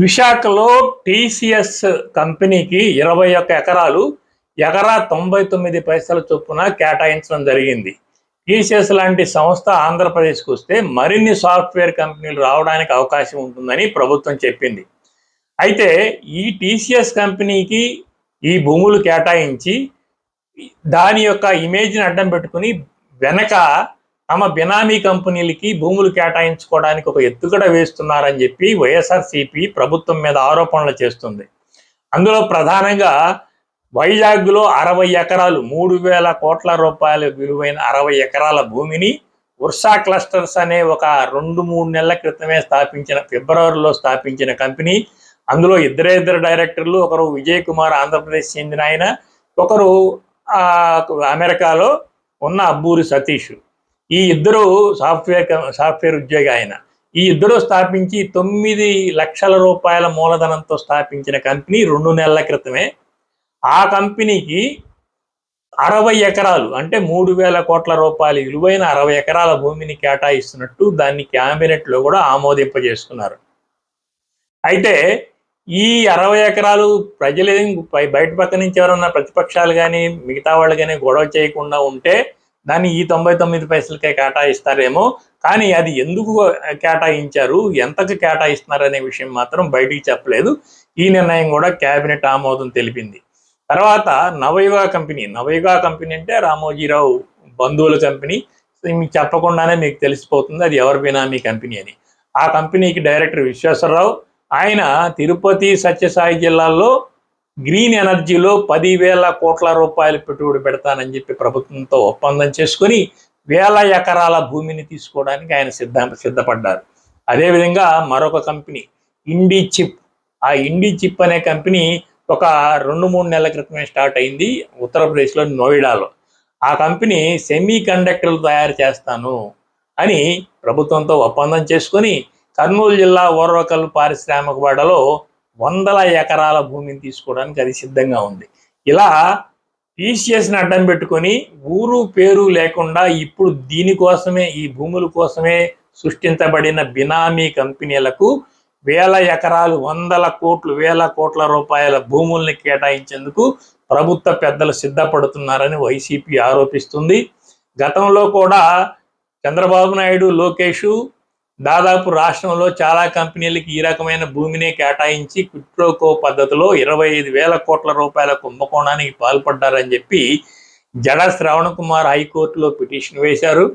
విశాఖలో టీసీఎస్ కంపెనీకి ఇరవై ఒక్క ఎకరాలు ఎకరా తొంభై తొమ్మిది పైసల చొప్పున కేటాయించడం జరిగింది. టీసీఎస్ లాంటి సంస్థ ఆంధ్రప్రదేశ్కి వస్తే మరిన్ని సాఫ్ట్వేర్ కంపెనీలు రావడానికి అవకాశం ఉంటుందని ప్రభుత్వం చెప్పింది. అయితే ఈ టీసీఎస్ కంపెనీకి ఈ భూములు కేటాయించి దాని యొక్క ఇమేజ్ని అడ్డం పెట్టుకుని వెనక తమ బినామీ కంపెనీలకి భూములు కేటాయించుకోవడానికి ఒక ఎత్తుగడ వేస్తున్నారని చెప్పి వైఎస్ఆర్సీపీ ప్రభుత్వం మీద ఆరోపణలు చేస్తుంది. అందులో ప్రధానంగా వైజాగ్లో అరవై ఎకరాలు మూడు వేల కోట్ల రూపాయల విలువైన అరవై ఎకరాల భూమిని ఉర్సా క్లస్టర్స్ అనే ఒక రెండు మూడు నెలల క్రితమే స్థాపించిన ఫిబ్రవరిలో స్థాపించిన కంపెనీ. అందులో ఇద్దరే ఇద్దరు డైరెక్టర్లు ఒకరు విజయ్ కుమార్ ఆంధ్రప్రదేశ్ చెందిన ఆయన ఒకరు అమెరికాలో ఉన్న అబ్బూరి సతీష్. ఈ ఇద్దరు సాఫ్ట్వేర్ సాఫ్ట్వేర్ ఉద్యోగి ఆయన. ఈ ఇద్దరు స్థాపించి తొమ్మిది లక్షల రూపాయల మూలధనంతో స్థాపించిన కంపెనీ రెండు నెలల క్రితమే. ఆ కంపెనీకి అరవై ఎకరాలు అంటే మూడు వేల కోట్ల రూపాయల విలువైన అరవై ఎకరాల భూమిని కేటాయిస్తున్నట్టు దాన్ని క్యాబినెట్లో కూడా ఆమోదింపజేసుకున్నారు. అయితే ఈ అరవై ఎకరాలు ప్రజలేం బయట పక్క నుంచి ఎవరన్నా ప్రతిపక్షాలు కానీ మిగతా వాళ్ళు కానీ గొడవ చేయకుండా ఉంటే దాన్ని ఈ తొంభై తొమ్మిది పైసలకే కేటాయిస్తారేమో. కానీ అది ఎందుకు కేటాయించారు? ఎంతకు కేటాయిస్తున్నారు అనే విషయం మాత్రం బయటికి చెప్పలేదు. ఈ నిర్ణయం కూడా కేబినెట్ ఆమోదం తెలిపింది. తర్వాత నవయుగ కంపెనీ. నవయుగ కంపెనీ అంటే రామోజీరావు బంధువుల కంపెనీ. మీకు చెప్పకుండానే మీకు తెలిసిపోతుంది అది ఎవరి బినామీ కంపెనీ అని. ఆ కంపెనీకి డైరెక్టర్ విశ్వేశ్వరరావు. ఆయన తిరుపతి సత్యసాయి జిల్లాల్లో గ్రీన్ ఎనర్జీలో పదివేల కోట్ల రూపాయలు పెట్టుబడి పెడతానని చెప్పి ప్రభుత్వంతో ఒప్పందం చేసుకొని వేల ఎకరాల భూమిని తీసుకోవడానికి ఆయన సిద్ధ సిద్ధపడ్డారు. అదేవిధంగా మరొక కంపెనీ ఇండి చిప్ ఆ ఇండి చిప్ అనే కంపెనీ ఒక రెండు మూడు నెలల క్రితమే స్టార్ట్ అయింది ఉత్తరప్రదేశ్లో నోయిడాలో. ఆ కంపెనీ సెమీ కండక్టర్లు తయారు చేస్తాను అని ప్రభుత్వంతో ఒప్పందం చేసుకొని కర్నూలు జిల్లా ఓర్వకల్ పారిశ్రామిక వాడలో వందల ఎకరాల భూమిని తీసుకోవడానికి అది సిద్ధంగా ఉంది. ఇలా టీసీఎస్ని అడ్డం పెట్టుకొని ఊరు పేరు లేకుండా ఇప్పుడు దీనికోసమే ఈ భూముల కోసమే సృష్టించబడిన బినామీ కంపెనీలకు వేల ఎకరాలు వందల కోట్లు వేల కోట్ల రూపాయల భూముల్ని కేటాయించేందుకు ప్రభుత్వ పెద్దలు సిద్ధపడుతున్నారని వైసీపీ ఆరోపిస్తుంది. గతంలో కూడా చంద్రబాబు నాయుడు లోకేషు దాదాపు రాష్ట్రంలో చాలా కంపెనీలకి ఈ రకమైన భూమిని కేటాయించి క్విట్రోకో పద్ధతిలో ఇరవై ఐదు వేల కోట్ల రూపాయల కుంభకోణానికి పాల్పడ్డారని చెప్పి జడ శ్రవణ కుమార్ హైకోర్టులో పిటిషన్ వేశారు.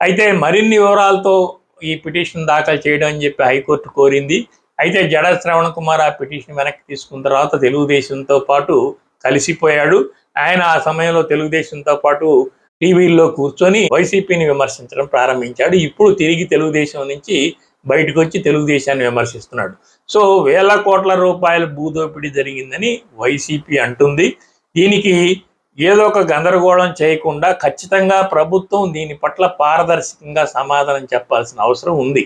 అయితే మరిన్ని వివరాలతో ఈ పిటిషన్ దాఖలు చేయడం అని చెప్పి హైకోర్టు కోరింది. అయితే జడ శ్రవణ కుమార్ ఆ పిటిషన్ వెనక్కి తీసుకున్న తర్వాత తెలుగుదేశంతో పాటు కలిసిపోయాడు. ఆయన ఆ సమయంలో తెలుగుదేశంతో పాటు టీవీల్లో కూర్చొని వైసీపీని విమర్శించడం ప్రారంభించాడు. ఇప్పుడు తిరిగి తెలుగుదేశం నుంచి బయటకు వచ్చి తెలుగుదేశాన్ని విమర్శిస్తున్నాడు. సో వేల కోట్ల రూపాయల భూదోపిడీ జరిగిందని వైసీపీ అంటుంది. దీనికి ఏదో ఒక గందరగోళం చేయకుండా ఖచ్చితంగా ప్రభుత్వం దీని పట్ల పారదర్శకంగా సమాధానం చెప్పాల్సిన అవసరం ఉంది.